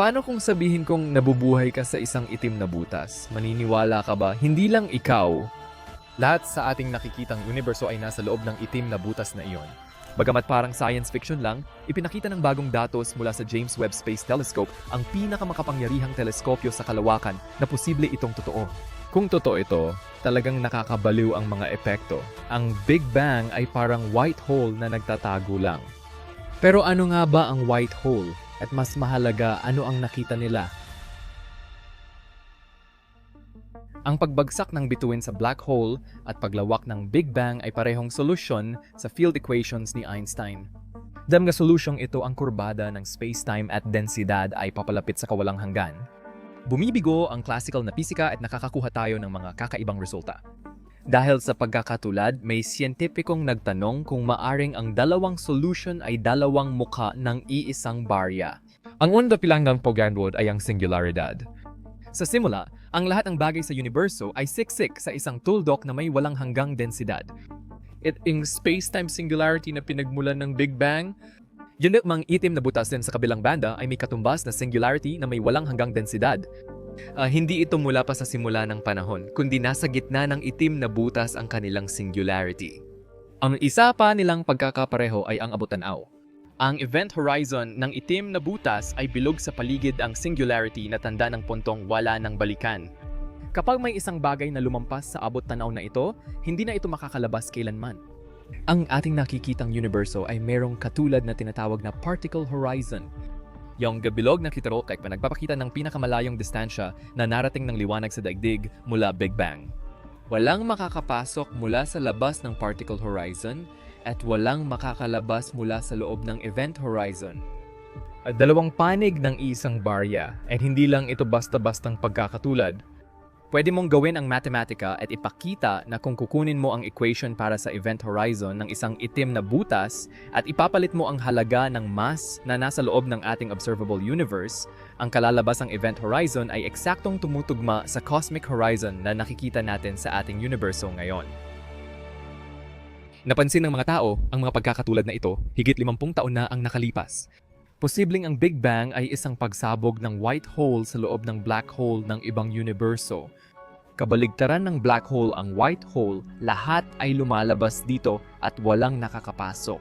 Paano kung sabihin kong nabubuhay ka sa isang itim na butas? Maniniwala ka ba? Hindi lang ikaw. Lahat sa ating nakikitang universo ay nasa loob ng itim na butas na iyon. Bagamat parang science fiction lang, ipinakita ng bagong datos mula sa James Webb Space Telescope ang pinakamakapangyarihang teleskopyo sa kalawakan na posible itong totoo. Kung totoo ito, talagang nakakabaliw ang mga epekto. Ang Big Bang ay parang white hole na nagtatago lang. Pero ano nga ba ang white hole? At mas mahalaga, ano ang nakita nila? Ang pagbagsak ng bituin sa black hole at paglawak ng Big Bang ay parehong solusyon sa field equations ni Einstein. Dam nga solusyong ito ang kurbada ng space-time at densidad ay papalapit sa kawalang hanggan. Bumibigo ang classical na pisika at nakakakuha tayo ng mga kakaibang resulta. Dahil sa pagkakatulad, may siyentipikong nagtanong kung maaring ang dalawang solution ay dalawang mukha ng iisang barya. Ang una pilanggang Pogandwood ay ang singularidad. Sa simula, ang lahat ng bagay sa universo ay siksik sa isang tuldok na may walang hanggang densidad. It ing space-time singularity na pinagmulan ng Big Bang, yun ang mga itim na butas din sa kabilang banda ay may katumbas na singularity na may walang hanggang densidad. Ah, hindi ito mula pa sa simula ng panahon, kundi nasa gitna ng itim na butas ang kanilang singularity. Ang isa pa nilang pagkakapareho ay ang abutanaw. Ang event horizon ng itim na butas ay bilog sa paligid ang singularity na tanda ng puntong wala ng balikan. Kapag may isang bagay na lumampas sa abot tanaw na ito, hindi na ito makakalabas kailanman. Ang ating nakikitang universo ay merong katulad na tinatawag na particle horizon. Yung gabilog na kitaro ay nagpapakita ng pinakamalayong distansya na narating ng liwanag sa daigdig mula Big Bang. Walang makakapasok mula sa labas ng particle horizon at walang makakalabas mula sa loob ng event horizon. At dalawang panig ng isang barya at hindi lang ito basta-bastang pagkakatulad. Pwede mong gawin ang matematika at ipakita na kung kukunin mo ang equation para sa event horizon ng isang itim na butas at ipapalit mo ang halaga ng mass na nasa loob ng ating observable universe, ang kalalabas ng event horizon ay eksaktong tumutugma sa cosmic horizon na nakikita natin sa ating universo ngayon. Napansin ng mga tao ang mga pagkakatulad na ito higit 50 taon na ang nakalipas. Posibleng ang Big Bang ay isang pagsabog ng white hole sa loob ng black hole ng ibang universo. Kabaligtaran ng black hole ang white hole, lahat ay lumalabas dito at walang nakakapasok.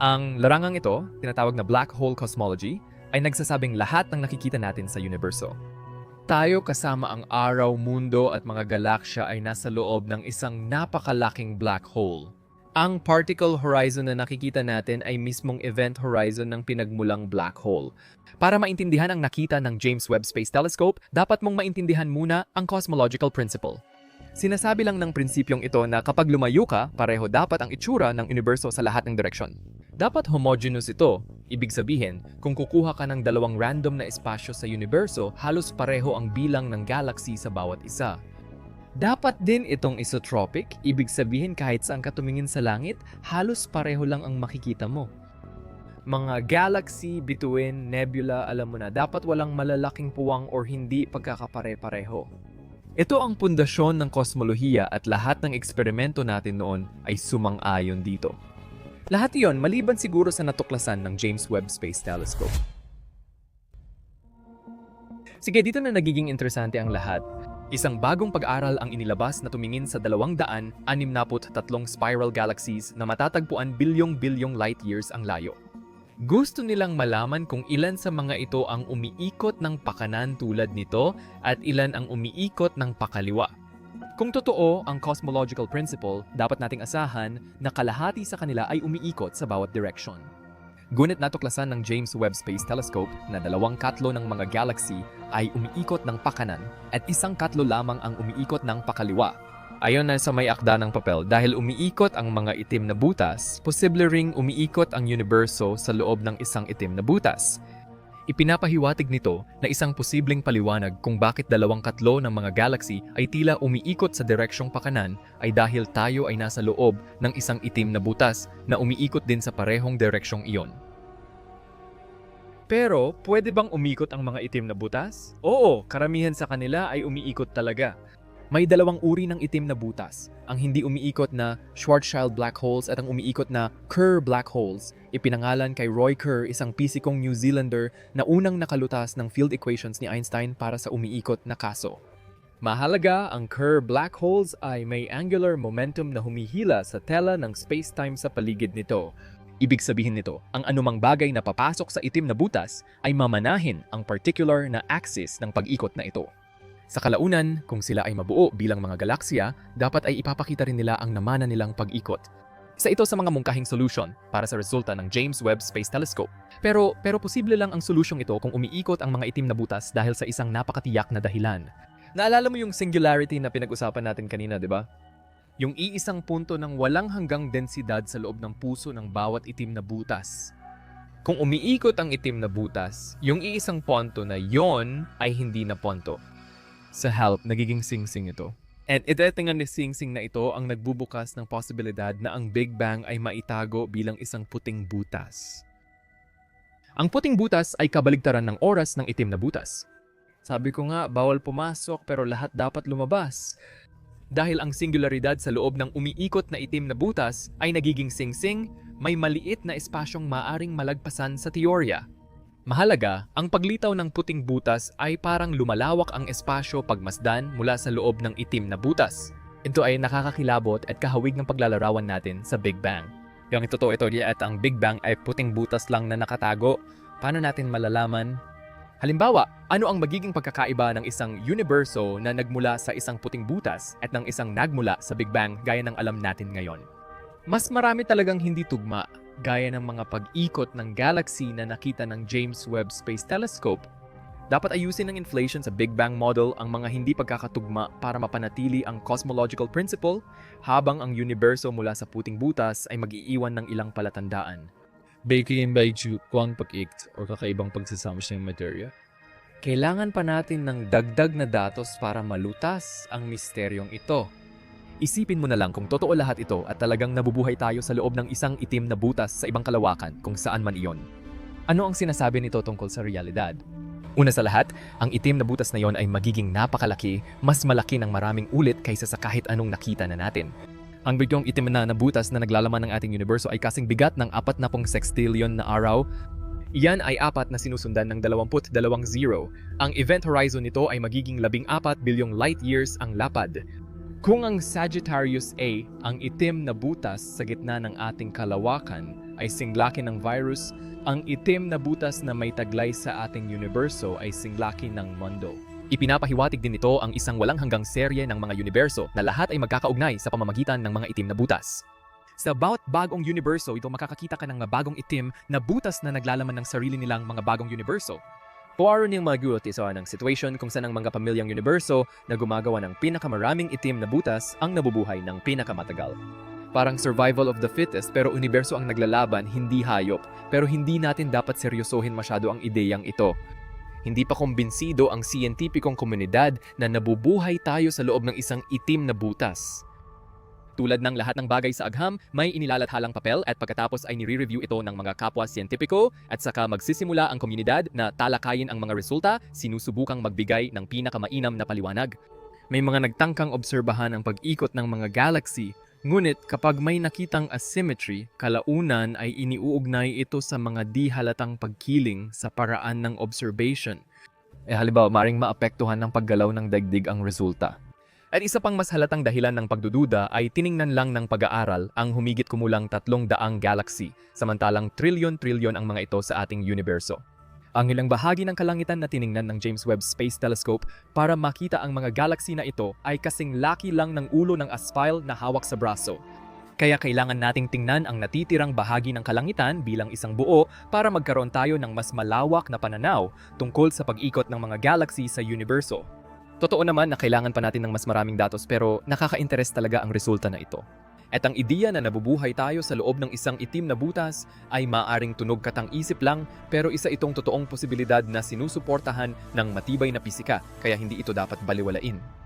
Ang larangang ito, tinatawag na black hole cosmology, ay nagsasabing lahat ng nakikita natin sa universo. Tayo kasama ang araw, mundo at mga galaksya ay nasa loob ng isang napakalaking black hole. Ang particle horizon na nakikita natin ay mismong event horizon ng pinagmulang black hole. Para maintindihan ang nakita ng James Webb Space Telescope, dapat mong maintindihan muna ang cosmological principle. Sinasabi lang ng prinsipyong ito na kapag lumayo ka, pareho dapat ang itsura ng universo sa lahat ng direksyon. Dapat homogeneous ito. Ibig sabihin, kung kukuha ka ng dalawang random na espasyo sa universo, halos pareho ang bilang ng galaxy sa bawat isa. Dapat din itong isotropic, ibig sabihin kahit saan ka tumingin sa langit, halos pareho lang ang makikita mo. Mga galaxy, bituin, nebula, alam mo na, dapat walang malalaking puwang or hindi pagkakapare-pareho. Ito ang pundasyon ng kosmolohiya at lahat ng eksperimento natin noon ay sumang-ayon dito. Lahat iyon maliban siguro sa natuklasan ng James Webb Space Telescope. Sige, dito na nagiging interesante ang lahat. Isang bagong pag-aral ang inilabas na tumingin sa 263 spiral galaxies na matatagpuan bilyong-bilyong light years ang layo. Gusto nilang malaman kung ilan sa mga ito ang umiikot ng pakanan tulad nito at ilan ang umiikot ng pakaliwa. Kung totoo ang cosmological principle, dapat nating asahan na kalahati sa kanila ay umiikot sa bawat direction. Gunit natuklasan ng James Webb Space Telescope na dalawang katlo ng mga galaxy ay umiikot ng pakanan at isang katlo lamang ang umiikot ng pakaliwa. Ayon na sa may akda ng papel, dahil umiikot ang mga itim na butas, posible ring umiikot ang universo sa loob ng isang itim na butas. Ipinapahiwatig nito na isang posibleng paliwanag kung bakit dalawang katlo ng mga galaxy ay tila umiikot sa direksyong pakanan ay dahil tayo ay nasa loob ng isang itim na butas na umiikot din sa parehong direksyong iyon. Pero, pwede bang umikot ang mga itim na butas? Oo, karamihan sa kanila ay umiikot talaga. May dalawang uri ng itim na butas, ang hindi umiikot na Schwarzschild black holes at ang umiikot na Kerr black holes. Ipinangalan kay Roy Kerr, isang pisikong New Zealander na unang nakalutas ng field equations ni Einstein para sa umiikot na kaso. Mahalaga, ang Kerr black holes ay may angular momentum na humihila sa tela ng space-time sa paligid nito. Ibig sabihin nito, ang anumang bagay na papasok sa itim na butas ay mamanahin ang particular na axis ng pag-ikot na ito. Sa kalaunan, kung sila ay mabuo bilang mga galaksya, dapat ay ipapakita rin nila ang namana nilang pag-ikot. Isa ito sa mga mungkahing solution para sa resulta ng James Webb Space Telescope. Pero pero posible lang ang solusyong ito kung umiikot ang mga itim na butas dahil sa isang napakatiyak na dahilan. Naalala mo yung singularity na pinag-usapan natin kanina, di ba? Yung iisang punto ng walang hanggang densidad sa loob ng puso ng bawat itim na butas. Kung umiikot ang itim na butas, yung iisang ponto na yon ay hindi na ponto. Sa help, nagiging sing-sing ito. And itetingan ni Sing-Sing na ito ang nagbubukas ng posibilidad na ang Big Bang ay maitago bilang isang puting butas. Ang puting butas ay kabaligtaran ng oras ng itim na butas. Sabi ko nga, bawal pumasok pero lahat dapat lumabas. Dahil ang singularidad sa loob ng umiikot na itim na butas ay nagiging sing-sing, may maliit na espasyong maaring malagpasan sa teorya. Mahalaga, ang paglitaw ng puting butas ay parang lumalawak ang espasyo pagmasdan mula sa loob ng itim na butas. Ito ay nakakakilabot at kahawig ng paglalarawan natin sa Big Bang. Yung totoo ito at ang Big Bang ay puting butas lang na nakatago, paano natin malalaman? Halimbawa, ano ang magiging pagkakaiba ng isang universo na nagmula sa isang puting butas at ng isang nagmula sa Big Bang gaya ng alam natin ngayon? Mas marami talagang hindi tugma, gaya ng mga pag-ikot ng galaxy na nakita ng James Webb Space Telescope. Dapat ayusin ng inflation sa Big Bang model ang mga hindi pagkakatugma para mapanatili ang cosmological principle habang ang universo mula sa puting butas ay mag-iiwan ng ilang palatandaan. Baking by kung pag-ikt o kakaibang pagsasama siya ng materia. Kailangan pa natin ng dagdag na datos para malutas ang misteryong ito. Isipin mo na lang kung totoo lahat ito at talagang nabubuhay tayo sa loob ng isang itim na butas sa ibang kalawakan kung saan man iyon. Ano ang sinasabi nito tungkol sa realidad? Una sa lahat, ang itim na butas na yon ay magiging napakalaki, mas malaki ng maraming ulit kaysa sa kahit anong nakita na natin. Ang bigyong itim na na butas na naglalaman ng ating universo ay kasing bigat ng 40 sextillion na araw. Iyan ay apat na sinusundan ng 22 zero. Ang event horizon nito ay magiging 14 bilyong light years ang lapad. Kung ang Sagittarius A, ang itim na butas sa gitna ng ating kalawakan, ay singlakin ng virus, ang itim na butas na may taglay sa ating universo ay singlakin ng mundo. Ipinapahiwatig din nito ang isang walang hanggang serye ng mga universo na lahat ay magkakaugnay sa pamamagitan ng mga itim na butas. Sa bawat bagong universo, ito makakakita ka ng mga bagong itim na butas na naglalaman ng sarili nilang mga bagong universo. Puwaro niyang magulat isa ng situation kung saan ang mga pamilyang universo na gumagawa ng pinakamaraming itim na butas ang nabubuhay ng pinakamatagal. Parang survival of the fittest pero universo ang naglalaban, hindi hayop. Pero hindi natin dapat seryosohin masyado ang ideyang ito. Hindi pa kumbinsido ang siyentipikong komunidad na nabubuhay tayo sa loob ng isang itim na butas. Tulad ng lahat ng bagay sa agham, may inilalathalang papel at pagkatapos ay nire-review ito ng mga kapwa siyentipiko at saka magsisimula ang komunidad na talakayin ang mga resulta, sinusubukang magbigay ng pinakamainam na paliwanag. May mga nagtangkang obserbahan ang pag-ikot ng mga galaxy, ngunit kapag may nakitang asymmetry, kalaunan ay iniuugnay ito sa mga di halatang pagkiling sa paraan ng observation. Eh halimbawa, maring maapektuhan ng paggalaw ng daigdig ang resulta. At isa pang mas halatang dahilan ng pagdududa ay tiningnan lang ng pag-aaral ang humigit kumulang tatlong daang galaxy, samantalang trilyon-trilyon ang mga ito sa ating universo. Ang ilang bahagi ng kalangitan na tiningnan ng James Webb Space Telescope para makita ang mga galaxy na ito ay kasing laki lang ng ulo ng aspile na hawak sa braso. Kaya kailangan nating tingnan ang natitirang bahagi ng kalangitan bilang isang buo para magkaroon tayo ng mas malawak na pananaw tungkol sa pag-ikot ng mga galaxy sa universo. Totoo naman na kailangan pa natin ng mas maraming datos pero nakaka-interest talaga ang resulta na ito. At ang ideya na nabubuhay tayo sa loob ng isang itim na butas ay maaring tunog katang isip lang pero isa itong totoong posibilidad na sinusuportahan ng matibay na pisika kaya hindi ito dapat baliwalain.